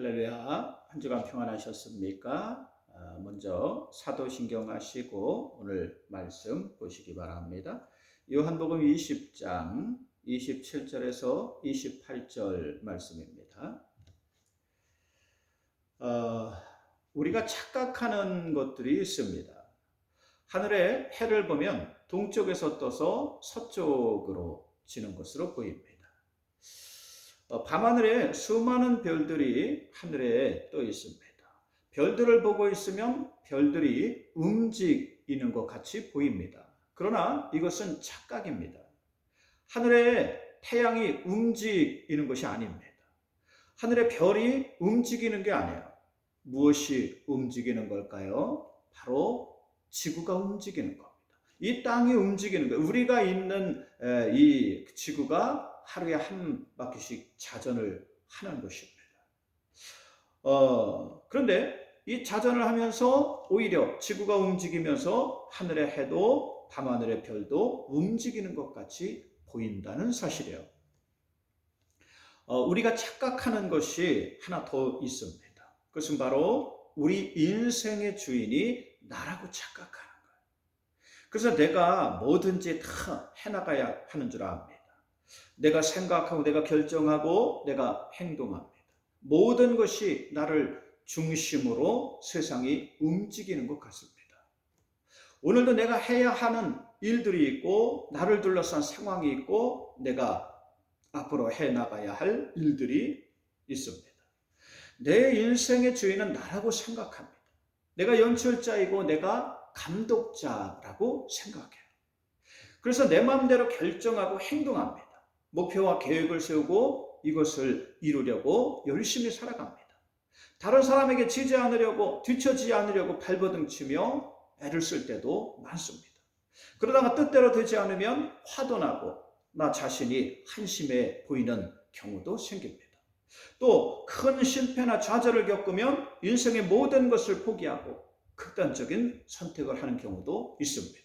할렐루야. 한 주간 평안하셨습니까? 아, 먼저 사도신경 하시고 오늘 말씀 보시기 바랍니다. 요한복음 20장 27절에서 28절 말씀입니다. 어, 우리가 착각하는 것들이 있습니다. 하늘에 해를 보면 동쪽에서 떠서 서쪽으로 지는 것으로 보입니다. 어, 밤하늘에 수많은 별들이 하늘에 떠 있습니다. 별들을 보고 있으면 별들이 움직이는 것 같이 보입니다. 그러나 이것은 착각입니다. 하늘에 태양이 움직이는 것이 아닙니다. 하늘의 별이 움직이는 게 아니에요. 무엇이 움직이는 걸까요? 바로 지구가 움직이는 겁니다. 이 땅이 움직이는 거예요. 우리가 있는 이 지구가 하루에 한 바퀴씩 자전을 하는 것입니다. 어, 그런데 이 자전을 하면서 오히려 지구가 움직이면서 하늘의 해도 밤하늘의 별도 움직이는 것 같이 보인다는 사실이에요. 어, 우리가 착각하는 것이 하나 더 있습니다. 그것은 바로 우리 인생의 주인이 나라고 착각하는 거예요. 그래서 내가 뭐든지 다 해나가야 하는 줄 압니다. 내가 생각하고 내가 결정하고 내가 행동합니다. 모든 것이 나를 중심으로 세상이 움직이는 것 같습니다. 오늘도 내가 해야 하는 일들이 있고 나를 둘러싼 상황이 있고 내가 앞으로 해 나가야 할 일들이 있습니다. 내 인생의 주인은 나라고 생각합니다. 내가 연출자이고 내가 감독자라고 생각해요. 그래서 내 마음대로 결정하고 행동합니다. 목표와 계획을 세우고 이것을 이루려고 열심히 살아갑니다. 다른 사람에게 지지 않으려고 뒤처지지 않으려고 발버둥 치며 애를 쓸 때도 많습니다. 그러다가 뜻대로 되지 않으면 화도 나고 나 자신이 한심해 보이는 경우도 생깁니다. 또 큰 실패나 좌절을 겪으면 인생의 모든 것을 포기하고 극단적인 선택을 하는 경우도 있습니다.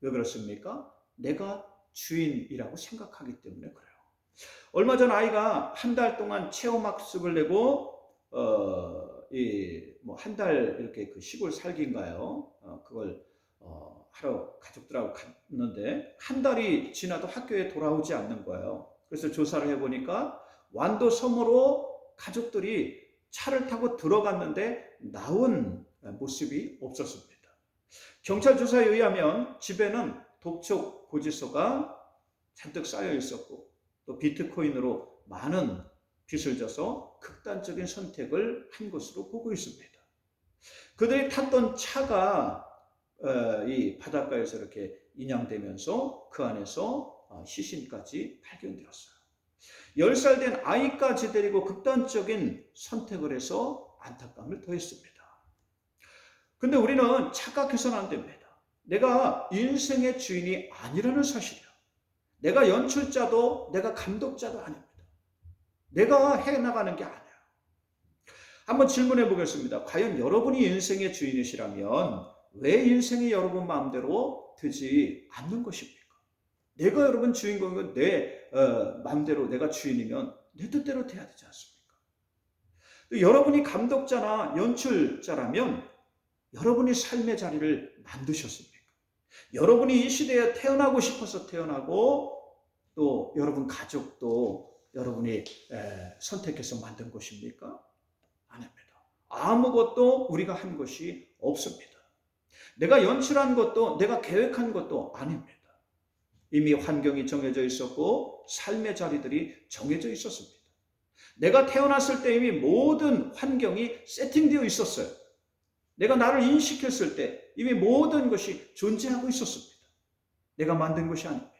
왜 그렇습니까? 내가 주인이라고 생각하기 때문에 그래요. 얼마 전 아이가 한 달 동안 체험학습을 내고 어, 이뭐 한 달 이렇게 그 시골 살기인가요? 어, 그걸 어, 하러 가족들하고 갔는데 한 달이 지나도 학교에 돌아오지 않는 거예요. 그래서 조사를 해보니까 완도 섬으로 가족들이 차를 타고 들어갔는데 나온 모습이 없었습니다. 경찰 조사에 의하면 집에는 독촉 고지서가 잔뜩 쌓여 있었고 또 비트코인으로 많은 빚을 져서 극단적인 선택을 한 것으로 보고 있습니다. 그들이 탔던 차가 어, 이 바닷가에서 이렇게 인양되면서 그 안에서 어, 시신까지 발견되었어요. 10살 된 아이까지 데리고 극단적인 선택을 해서 안타까움을 더했습니다. 근데 우리는 착각해서는 안 됩니다. 내가 인생의 주인이 아니라는 사실이야. 내가 연출자도 내가 감독자도 아닙니다. 내가 해나가는 게 아니야. 한번 질문해 보겠습니다. 과연 여러분이 인생의 주인이시라면 왜 인생이 여러분 마음대로 되지 않는 것입니까? 내가 여러분 주인공이고 내 어, 마음대로 내가 주인이면 내 뜻대로 돼야 되지 않습니까? 여러분이 감독자나 연출자라면 여러분이 삶의 자리를 만드셨습니다. 여러분이 이 시대에 태어나고 싶어서 태어나고 또 여러분 가족도 여러분이 선택해서 만든 것입니까? 아닙니다. 아무것도 우리가 한 것이 없습니다. 내가 연출한 것도 내가 계획한 것도 아닙니다. 이미 환경이 정해져 있었고 삶의 자리들이 정해져 있었습니다. 내가 태어났을 때 이미 모든 환경이 세팅되어 있었어요. 내가 나를 인식했을 때 이미 모든 것이 존재하고 있었습니다. 내가 만든 것이 아닙니다.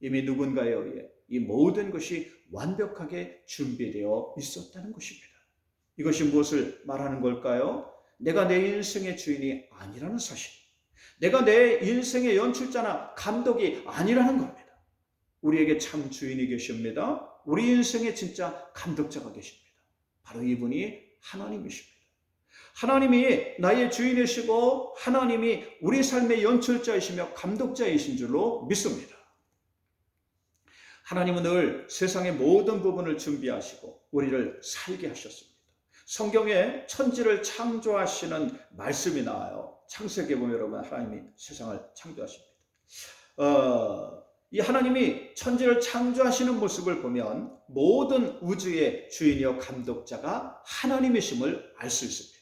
이미 누군가에 의해 이 모든 것이 완벽하게 준비되어 있었다는 것입니다. 이것이 무엇을 말하는 걸까요? 내가 내 인생의 주인이 아니라는 사실. 내가 내 인생의 연출자나 감독이 아니라는 겁니다. 우리에게 참 주인이 계십니다. 우리 인생의 진짜 감독자가 계십니다. 바로 이분이 하나님이십니다. 하나님이 나의 주인이시고 하나님이 우리 삶의 연출자이시며 감독자이신 줄로 믿습니다. 하나님은 늘 세상의 모든 부분을 준비하시고 우리를 살게 하셨습니다. 성경에 천지를 창조하시는 말씀이 나와요. 창세기에 보면 여러분 하나님이 세상을 창조하십니다. 어, 이 하나님이 천지를 창조하시는 모습을 보면 모든 우주의 주인이요 감독자가 하나님이심을 알 수 있습니다.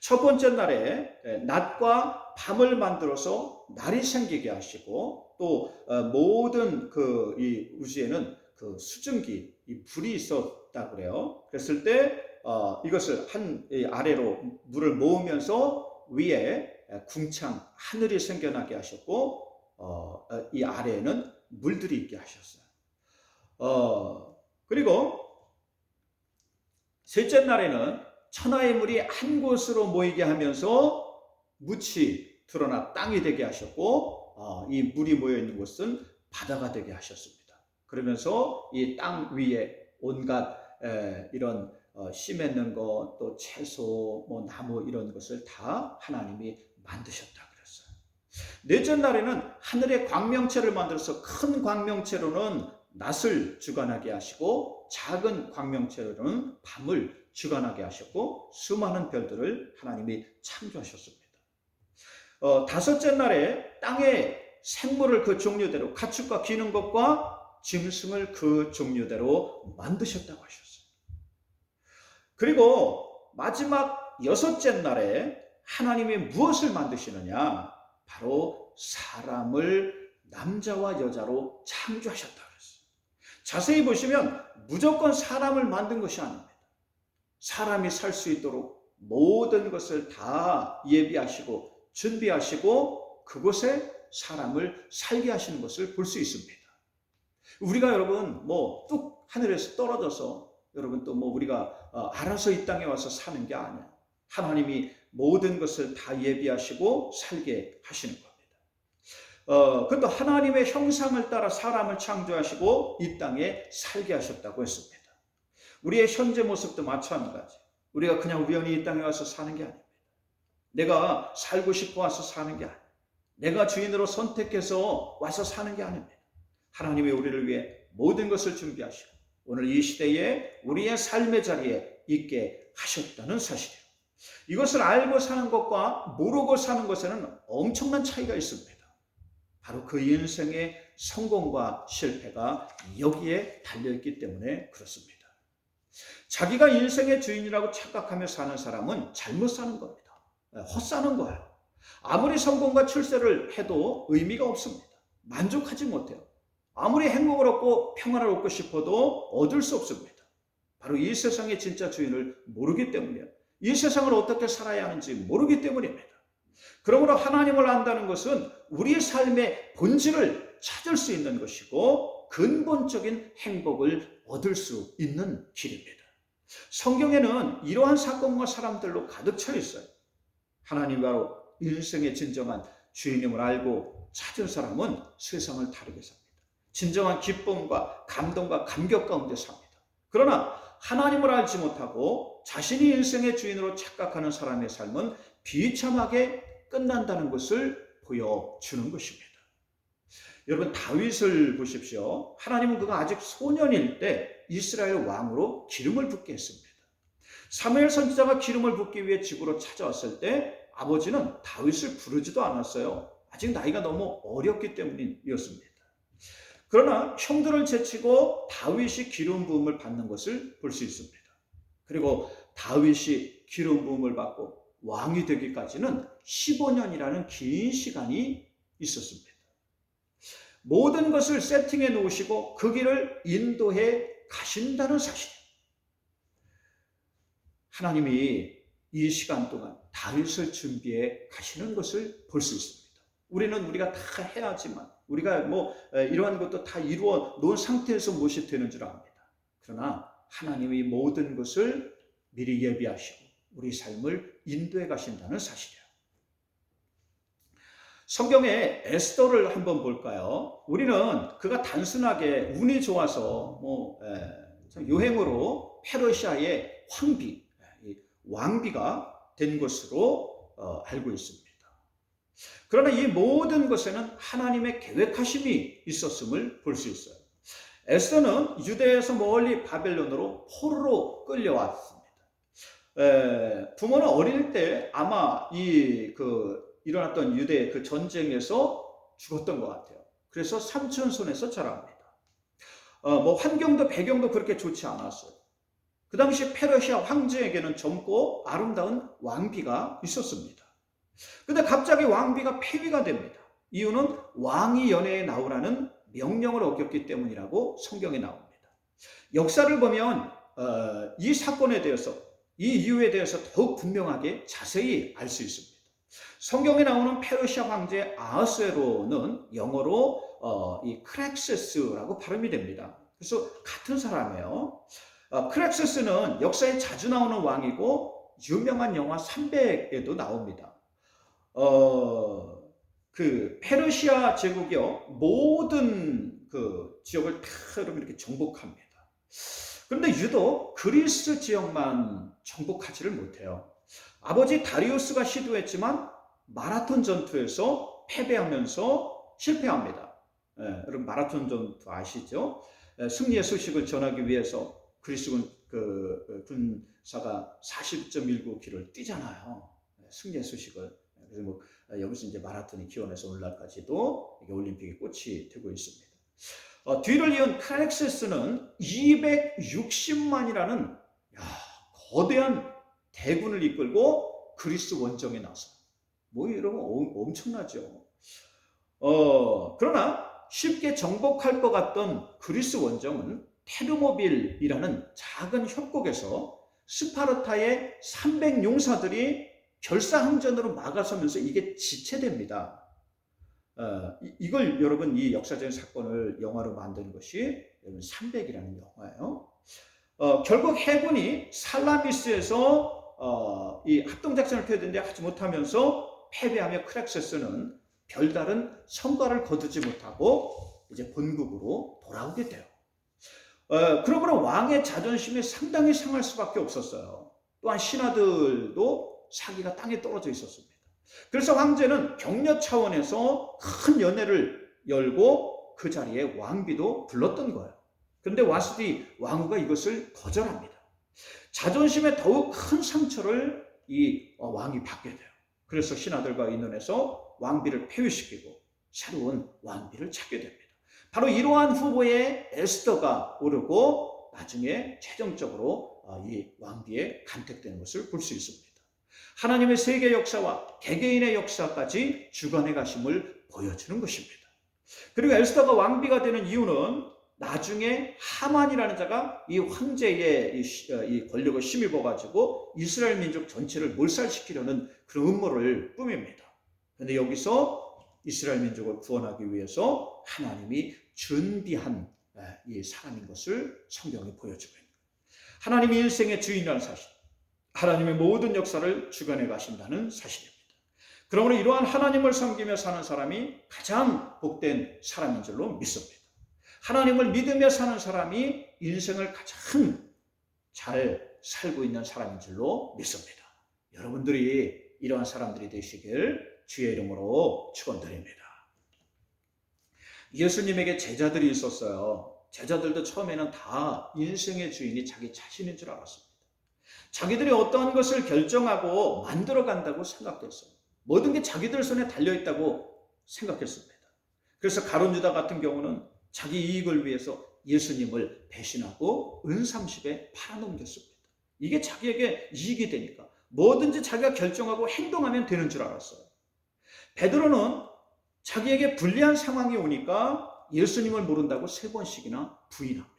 첫 번째 날에 낮과 밤을 만들어서 날이 생기게 하시고 또 어, 모든 그 이 우주에는 그 수증기, 이 불이 있었다 그래요. 그랬을 때 어, 이것을 한 아래로 물을 모으면서 위에 궁창 하늘이 생겨나게 하셨고 어, 이 아래에는 물들이 있게 하셨어요. 어, 그리고 셋째 날에는 천하의 물이 한 곳으로 모이게 하면서 묻이 드러나 땅이 되게 하셨고 어, 이 물이 모여 있는 곳은 바다가 되게 하셨습니다. 그러면서 이 땅 위에 온갖 에, 이런 어, 씨 맺는 것, 또 채소, 뭐 나무 이런 것을 다 하나님이 만드셨다 그랬어요. 넷째 날에는 하늘의 광명체를 만들어서 큰 광명체로는 낮을 주관하게 하시고 작은 광명체로는 밤을 주관하게 하셨고 수많은 별들을 하나님이 창조하셨습니다. 어, 다섯째 날에 땅의 생물을 그 종류대로 가축과 기는 것과 짐승을 그 종류대로 만드셨다고 하셨어요. 그리고 마지막 여섯째 날에 하나님이 무엇을 만드시느냐? 바로 사람을 남자와 여자로 창조하셨다 그랬어요. 자세히 보시면 무조건 사람을 만든 것이 아닙니다. 사람이 살 수 있도록 모든 것을 다 예비하시고 준비하시고 그곳에 사람을 살게 하시는 것을 볼 수 있습니다. 우리가 여러분 뭐 뚝 하늘에서 떨어져서 여러분 또 뭐 우리가 어, 알아서 이 땅에 와서 사는 게 아니야. 하나님이 모든 것을 다 예비하시고 살게 하시는 겁니다. 어, 그것도 하나님의 형상을 따라 사람을 창조하시고 이 땅에 살게 하셨다고 했습니다. 우리의 현재 모습도 마찬가지. 우리가 그냥 우연히 이 땅에 와서 사는 게 아닙니다. 내가 살고 싶어 와서 사는 게 아니에요. 내가 주인으로 선택해서 와서 사는 게 아닙니다. 하나님이 우리를 위해 모든 것을 준비하시고 오늘 이 시대에 우리의 삶의 자리에 있게 하셨다는 사실이에요. 이것을 알고 사는 것과 모르고 사는 것에는 엄청난 차이가 있습니다. 바로 그 인생의 성공과 실패가 여기에 달려있기 때문에 그렇습니다. 자기가 인생의 주인이라고 착각하며 사는 사람은 잘못 사는 겁니다. 헛사는 거예요. 아무리 성공과 출세를 해도 의미가 없습니다. 만족하지 못해요. 아무리 행복을 얻고 평안을 얻고 싶어도 얻을 수 없습니다. 바로 이 세상의 진짜 주인을 모르기 때문이에요. 이 세상을 어떻게 살아야 하는지 모르기 때문입니다. 그러므로 하나님을 안다는 것은 우리의 삶의 본질을 찾을 수 있는 것이고 근본적인 행복을 얻을 수 있는 길입니다. 성경에는 이러한 사건과 사람들로 가득 차 있어요. 하나님 바로 인생의 진정한 주인임을 알고 찾은 사람은 세상을 다르게 삽니다. 진정한 기쁨과 감동과 감격 가운데 삽니다. 그러나 하나님을 알지 못하고 자신이 인생의 주인으로 착각하는 사람의 삶은 비참하게 끝난다는 것을 보여주는 것입니다. 여러분 다윗을 보십시오. 하나님은 그가 아직 소년일 때 이스라엘 왕으로 기름을 붓게 했습니다. 사무엘 선지자가 기름을 붓기 위해 집으로 찾아왔을 때 아버지는 다윗을 부르지도 않았어요. 아직 나이가 너무 어렸기 때문이었습니다. 그러나 형들을 제치고 다윗이 기름 부음을 받는 것을 볼 수 있습니다. 그리고 다윗이 기름 부음을 받고 왕이 되기까지는 15년이라는 긴 시간이 있었습니다. 모든 것을 세팅해 놓으시고 그 길을 인도해 가신다는 사실. 하나님이 이 시간 동안 다윗을 준비해 가시는 것을 볼 수 있습니다. 우리는 우리가 다 해야지만 우리가 뭐 이러한 것도 다 이루어 놓은 상태에서 무엇이 되는 줄 압니다. 그러나 하나님이 모든 것을 미리 예비하시고 우리 삶을 인도해 가신다는 사실이에요. 성경의 에스더를 한번 볼까요? 우리는 그가 단순하게 운이 좋아서 뭐 에, 요행으로 페르시아의 황비, 왕비가 된 것으로 어, 알고 있습니다. 그러나 이 모든 것에는 하나님의 계획하심이 있었음을 볼 수 있어요. 에스더는 유대에서 멀리 바벨론으로 포로로 끌려왔습니다. 에, 부모는 어릴 때 아마 이 그 일어났던 유대 그 전쟁에서 죽었던 것 같아요. 그래서 삼촌 손에서 자랍니다. 어, 뭐 환경도 배경도 그렇게 좋지 않았어요. 그 당시 페르시아 황제에게는 젊고 아름다운 왕비가 있었습니다. 근데 갑자기 왕비가 폐위가 됩니다. 이유는 왕이 연애에 나오라는 명령을 어겼기 때문이라고 성경에 나옵니다. 역사를 보면 어, 이 사건에 대해서 이 이유에 대해서 더욱 분명하게 자세히 알 수 있습니다. 성경에 나오는 페르시아 황제 아하스에로는 영어로 어, 이 크렉세스라고 발음이 됩니다. 그래서 같은 사람이에요. 어, 크렉세스는 역사에 자주 나오는 왕이고 유명한 영화 300에도 나옵니다. 어, 그 페르시아 제국이요 모든 그 지역을 다 이렇게 정복합니다. 그런데 유독 그리스 지역만 정복하지를 못해요. 아버지 다리우스가 시도했지만 마라톤 전투에서 패배하면서 실패합니다. 예, 여러분 마라톤 전투 아시죠? 예, 승리의 소식을 전하기 위해서 그리스군 그 군사가 40.19km를 뛰잖아요. 예, 승리의 소식을. 그래서 뭐 여기서 이제 마라톤이 기원해서 오늘날까지도 올림픽의 꽃이 되고 있습니다. 어, 뒤를 이은 카렉세스는 260만이라는 야, 거대한 대군을 이끌고 그리스 원정에 나서 뭐거 엄청나죠. 어, 그러나 쉽게 정복할 것 같던 그리스 원정은 테르모빌이라는 작은 협곡에서 스파르타의 300 용사들이 결사항전으로 막아서면서 이게 지체됩니다. 어, 이걸 여러분 이 역사적인 사건을 영화로 만든 것이 여러분 300이라는 영화예요. 어, 결국 해군이 살라미스에서 어, 이 합동작전을 펴야 되는데 하지 못하면서 패배하며 크렉세스는 별다른 성과를 거두지 못하고 이제 본국으로 돌아오게 돼요. 어, 그러므로 왕의 자존심이 상당히 상할 수밖에 없었어요. 또한 신하들도 사기가 땅에 떨어져 있었습니다. 그래서 황제는 격려 차원에서 큰 연회를 열고 그 자리에 왕비도 불렀던 거예요. 그런데 와스디 왕후가 이것을 거절합니다. 자존심에 더욱 큰 상처를 이 왕이 받게 돼요. 그래서 신하들과 의논해서 왕비를 폐위시키고 새로운 왕비를 찾게 됩니다. 바로 이러한 후보에 에스더가 오르고 나중에 최종적으로 어, 이 왕비에 간택되는 것을 볼 수 있습니다. 하나님의 세계 역사와 개개인의 역사까지 주관해 가심을 보여주는 것입니다. 그리고 에스더가 왕비가 되는 이유는 나중에 하만이라는 자가 이 황제의 이 어, 권력을 힘입어 가지고 이스라엘 민족 전체를 몰살시키려는 그런 음모를 꾸밉니다. 그런데 여기서 이스라엘 민족을 구원하기 위해서 하나님이 준비한 이 사람인 것을 성경이 보여주고 있는 하나님이 인생의 주인이라는 사실. 하나님의 모든 역사를 주관해 가신다는 사실입니다. 그러므로 이러한 하나님을 섬기며 사는 사람이 가장 복된 사람인 줄로 믿습니다. 하나님을 믿으며 사는 사람이 인생을 가장 잘 살고 있는 사람인 줄로 믿습니다. 여러분들이 이러한 사람들이 되시길 주의 이름으로 축원드립니다. 예수님에게 제자들이 있었어요. 제자들도 처음에는 다 인생의 주인이 자기 자신인 줄 알았습니다. 자기들이 어떠한 것을 결정하고 만들어 간다고 생각했어요. 모든 게 자기들 손에 달려 있다고 생각했습니다. 그래서 가론 유다 같은 경우는 자기 이익을 위해서 예수님을 배신하고 은30에 팔아넘겼습니다. 이게 자기에게 이익이 되니까 뭐든지 자기가 결정하고 행동하면 되는 줄 알았어요. 베드로는 자기에게 불리한 상황이 오니까 예수님을 모른다고 세 번씩이나 부인합니다.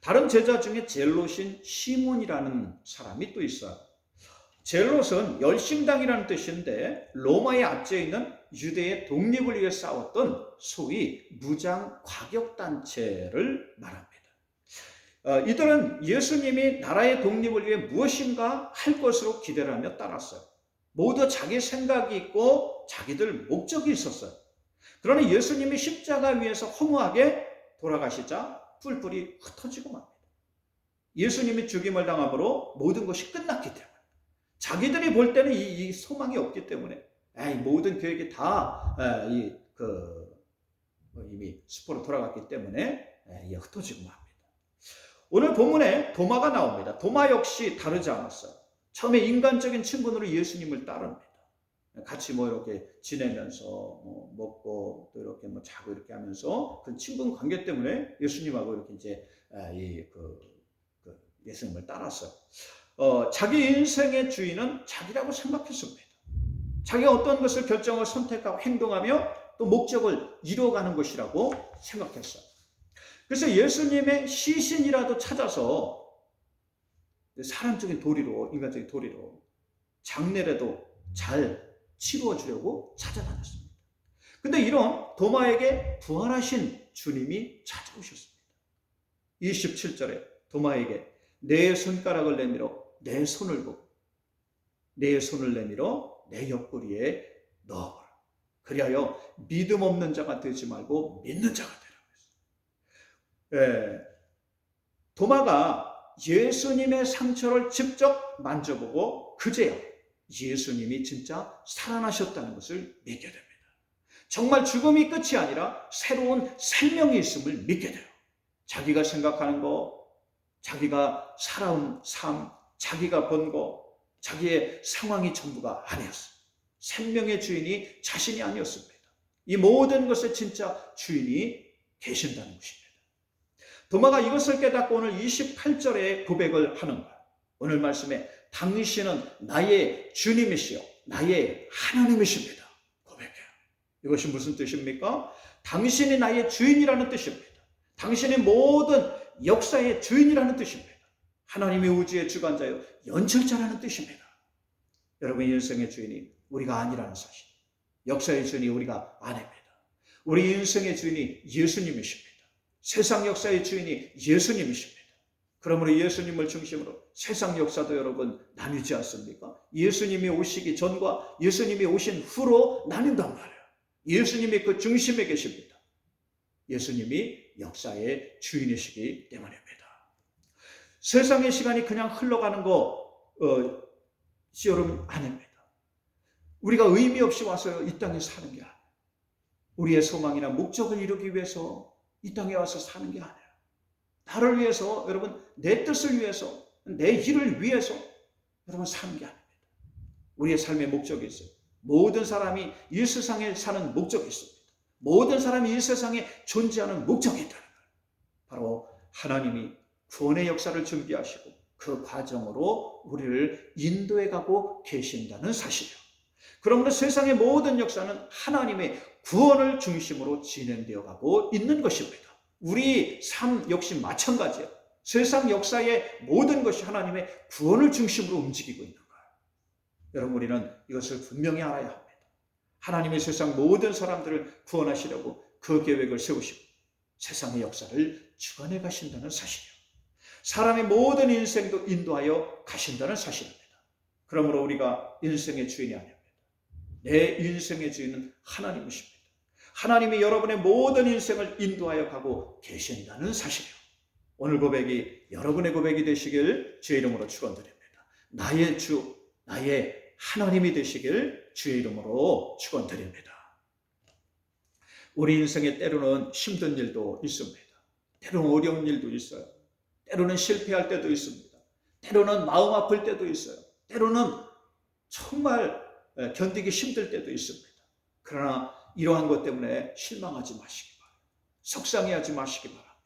다른 제자 중에 젤롯인 시몬이라는 사람이 또 있어요. 젤롯은 열심당이라는 뜻인데 로마의 압제에 있는 유대의 독립을 위해 싸웠던 소위 무장 과격단체를 말합니다. 어, 이들은 예수님이 나라의 독립을 위해 무엇인가 할 것으로 기대를 하며 따랐어요. 모두 자기 생각이 있고 자기들 목적이 있었어요. 그러나 예수님이 십자가 위에서 허무하게 돌아가시자 뿔뿔이 흩어지고 맙니다. 예수님이 죽임을 당함으로 모든 것이 끝났기 때문에 자기들이 볼 때는 이, 이 소망이 없기 때문에 에이, 모든 계획이 다이그 뭐 이미 수포로 돌아갔기 때문에 에이, 흩어지고 맙니다. 오늘 본문에 도마가 나옵니다. 도마 역시 다르지 않았어요. 처음에 인간적인 친분으로 예수님을 따릅니다. 같이 뭐 이렇게 지내면서 뭐 먹고 또 이렇게 뭐 자고 이렇게 하면서 그 친분 관계 때문에 예수님하고 이렇게 이제 아, 이그 그 예수님을 따랐어요. 어, 자기 인생의 주인은 자기라고 생각했습니다. 자기가 어떤 것을 결정을 선택하고 행동하며 또 목적을 이루어가는 것이라고 생각했어요. 그래서 예수님의 시신이라도 찾아서 사람적인 도리로, 인간적인 도리로 장례라도 잘 치루어 주려고 찾아다녔습니다. 근데 이런 도마에게 부활하신 주님이 찾아오셨습니다. 27절에 도마에게 내 손가락을 내밀어 내 손을 보고 내 손을 내밀어 내 옆구리에 넣어보라. 그리하여 믿음 없는 자가 되지 말고 믿는 자가 했어요. 예, 도마가 예수님의 상처를 직접 만져보고 그제야 예수님이 진짜 살아나셨다는 것을 믿게 됩니다. 정말 죽음이 끝이 아니라 새로운 생명이 있음을 믿게 돼요. 자기가 생각하는 거, 자기가 살아온 삶, 자기가 번 거, 자기의 상황이 전부가 아니었어요. 생명의 주인이 자신이 아니었습니다. 이 모든 것의 진짜 주인이 계신다는 것입니다. 도마가 이것을 깨닫고 오늘 28절에 고백을 하는 거예요. 오늘 말씀에 당신은 나의 주님이시요 나의 하나님이십니다. 고백해요. 이것이 무슨 뜻입니까? 당신이 나의 주인이라는 뜻입니다. 당신이 모든 역사의 주인이라는 뜻입니다. 하나님의 우주의 주관자요 연철자라는 뜻입니다. 여러분 인생의 주인이 우리가 아니라는 사실. 역사의 주인이 우리가 아닙니다. 우리 인생의 주인이 예수님이십니다. 세상 역사의 주인이 예수님이십니다. 그러므로 예수님을 중심으로 세상 역사도 여러분 나뉘지 않습니까? 예수님이 오시기 전과 예수님이 오신 후로 나뉜단 말이에요. 예수님이 그 중심에 계십니다. 예수님이 역사의 주인이시기 때문입니다. 세상의 시간이 그냥 흘러가는 거, 어, 여러분 아닙니다. 우리가 의미 없이 와서 이 땅에 사는 게 아니에요. 우리의 소망이나 목적을 이루기 위해서 이 땅에 와서 사는 게 아니에요. 나를 위해서, 여러분, 내 뜻을 위해서, 내 일을 위해서 여러분 사는 게 아닙니다. 우리의 삶의 목적이 있어요. 모든 사람이 이 세상에 사는 목적이 있습니다. 모든 사람이 이 세상에 존재하는 목적이 있다는 거예요. 바로 하나님이 구원의 역사를 준비하시고 그 과정으로 우리를 인도해 가고 계신다는 사실이요. 그러므로 세상의 모든 역사는 하나님의 구원을 중심으로 진행되어 가고 있는 것입니다. 우리 삶 역시 마찬가지예요. 세상 역사의 모든 것이 하나님의 구원을 중심으로 움직이고 있는 거예요. 여러분 우리는 이것을 분명히 알아야 합니다. 하나님의 세상 모든 사람들을 구원하시려고 그 계획을 세우시고 세상의 역사를 주관해 가신다는 사실이에요. 사람의 모든 인생도 인도하여 가신다는 사실입니다. 그러므로 우리가 인생의 주인이 아닙니다. 내 인생의 주인은 하나님이십니다. 하나님이 여러분의 모든 인생을 인도하여 가고 계신다는 사실이요. 오늘 고백이 여러분의 고백이 되시길 주의 이름으로 축원드립니다. 나의 주, 나의 하나님이 되시길 주의 이름으로 축원드립니다. 우리 인생에 때로는 힘든 일도 있습니다. 때로는 어려운 일도 있어요. 때로는 실패할 때도 있습니다. 때로는 마음 아플 때도 있어요. 때로는 정말 견디기 힘들 때도 있습니다. 그러나 이러한 것 때문에 실망하지 마시기 바랍니다. 속상해하지 마시기 바랍니다.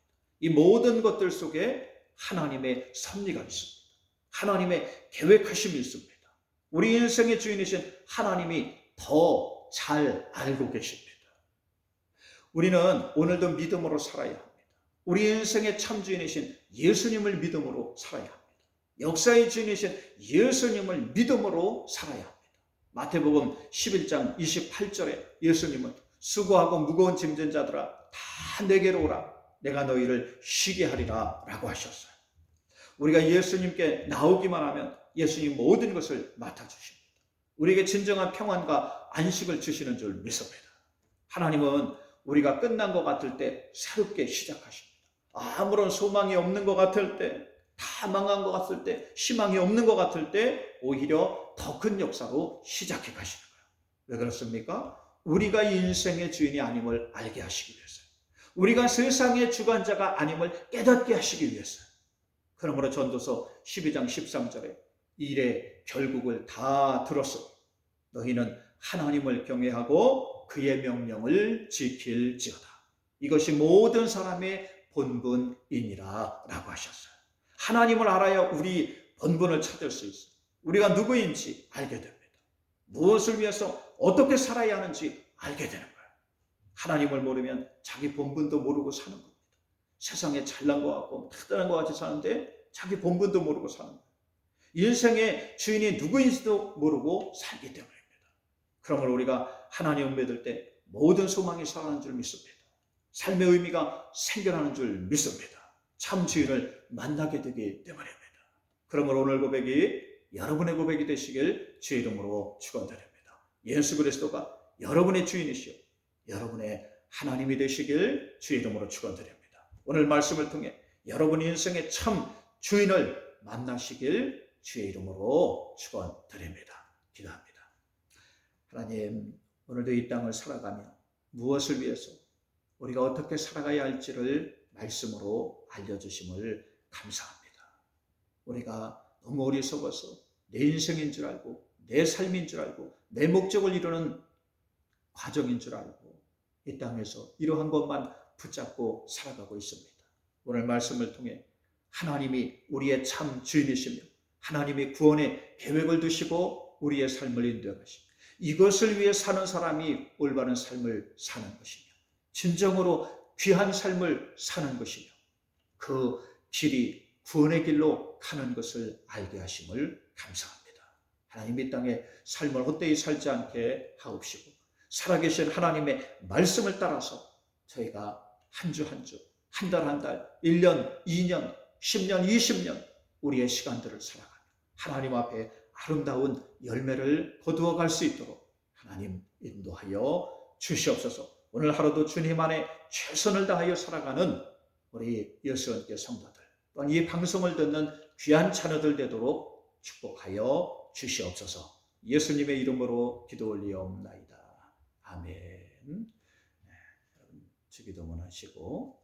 이 모든 것들 속에 하나님의 섭리가 있습니다. 하나님의 계획하심이 있습니다. 우리 인생의 주인이신 하나님이 더 잘 알고 계십니다. 우리는 오늘도 믿음으로 살아야 합니다. 우리 인생의 참 주인이신 예수님을 믿음으로 살아야 합니다. 역사의 주인이신 예수님을 믿음으로 살아야 합니다. 마태복음 11장 28절에 예수님은 수고하고 무거운 짐진 자들아 다 내게로 오라 내가 너희를 쉬게 하리라 라고 하셨어요. 우리가 예수님께 나오기만 하면 예수님 모든 것을 맡아주십니다. 우리에게 진정한 평안과 안식을 주시는 줄 믿습니다. 하나님은 우리가 끝난 것 같을 때 새롭게 시작하십니다. 아무런 소망이 없는 것 같을 때, 다 망한 것 같을 때, 희망이 없는 것 같을 때, 오히려 더 큰 역사로 시작해 가시는 거예요. 왜 그렇습니까? 우리가 인생의 주인이 아님을 알게 하시기 위해서요. 우리가 세상의 주관자가 아님을 깨닫게 하시기 위해서요. 그러므로 전도서 12장 13절에 일의 결국을 다 들었어. 너희는 하나님을 경외하고 그의 명령을 지킬지어다. 이것이 모든 사람의 본분이니라 라고 하셨어요. 하나님을 알아야 우리 본분을 찾을 수 있어요. 우리가 누구인지 알게 됩니다. 무엇을 위해서 어떻게 살아야 하는지 알게 되는 거예요. 하나님을 모르면 자기 본분도 모르고 사는 겁니다. 세상에 잘난 것 같고 특별한 것 같이 사는데 자기 본분도 모르고 사는 거예요. 인생의 주인이 누구인지도 모르고 살기 때문입니다. 그러므로 우리가 하나님을 믿을 때 모든 소망이 살아나는 줄 믿습니다. 삶의 의미가 생겨나는 줄 믿습니다. 참 주인을 만나게 되기 때문입니다. 그러므로 오늘 고백이 여러분의 고백이 되시길 주의 이름으로 축원드립니다. 예수 그리스도가 여러분의 주인이시오. 여러분의 하나님이 되시길 주의 이름으로 축원드립니다. 오늘 말씀을 통해 여러분 인생의 참 주인을 만나시길 주의 이름으로 축원드립니다. 기도합니다. 하나님, 오늘도 이 땅을 살아가며 무엇을 위해서 우리가 어떻게 살아가야 할지를 말씀으로 알려주심을 감사합니다. 우리가 너무 어리석어서 내 인생인 줄 알고 내 삶인 줄 알고 내 목적을 이루는 과정인 줄 알고 이 땅에서 이러한 것만 붙잡고 살아가고 있습니다. 오늘 말씀을 통해 하나님이 우리의 참 주인이시며 하나님이 구원의 계획을 두시고 우리의 삶을 인도하시며 이것을 위해 사는 사람이 올바른 삶을 사는 것이며 진정으로 귀한 삶을 사는 것이며 그 길이 구원의 길로 가는 것을 알게 하심을 감사합니다. 하나님 이 땅에 삶을 헛되이 살지 않게 하옵시고 살아계신 하나님의 말씀을 따라서 저희가 한 주 한 주, 한 달 한 달, 1년, 2년, 10년, 20년 우리의 시간들을 살아가며 하나님 앞에 아름다운 열매를 거두어 갈 수 있도록 하나님 인도하여 주시옵소서. 오늘 하루도 주님 안에 최선을 다하여 살아가는 우리 여수원교 성도들, 또한 이 방송을 듣는 귀한 자녀들 되도록 축복하여 주시옵소서. 예수님의 이름으로 기도 올리옵나이다. 아멘. 네, 여러분 주기도문 하시고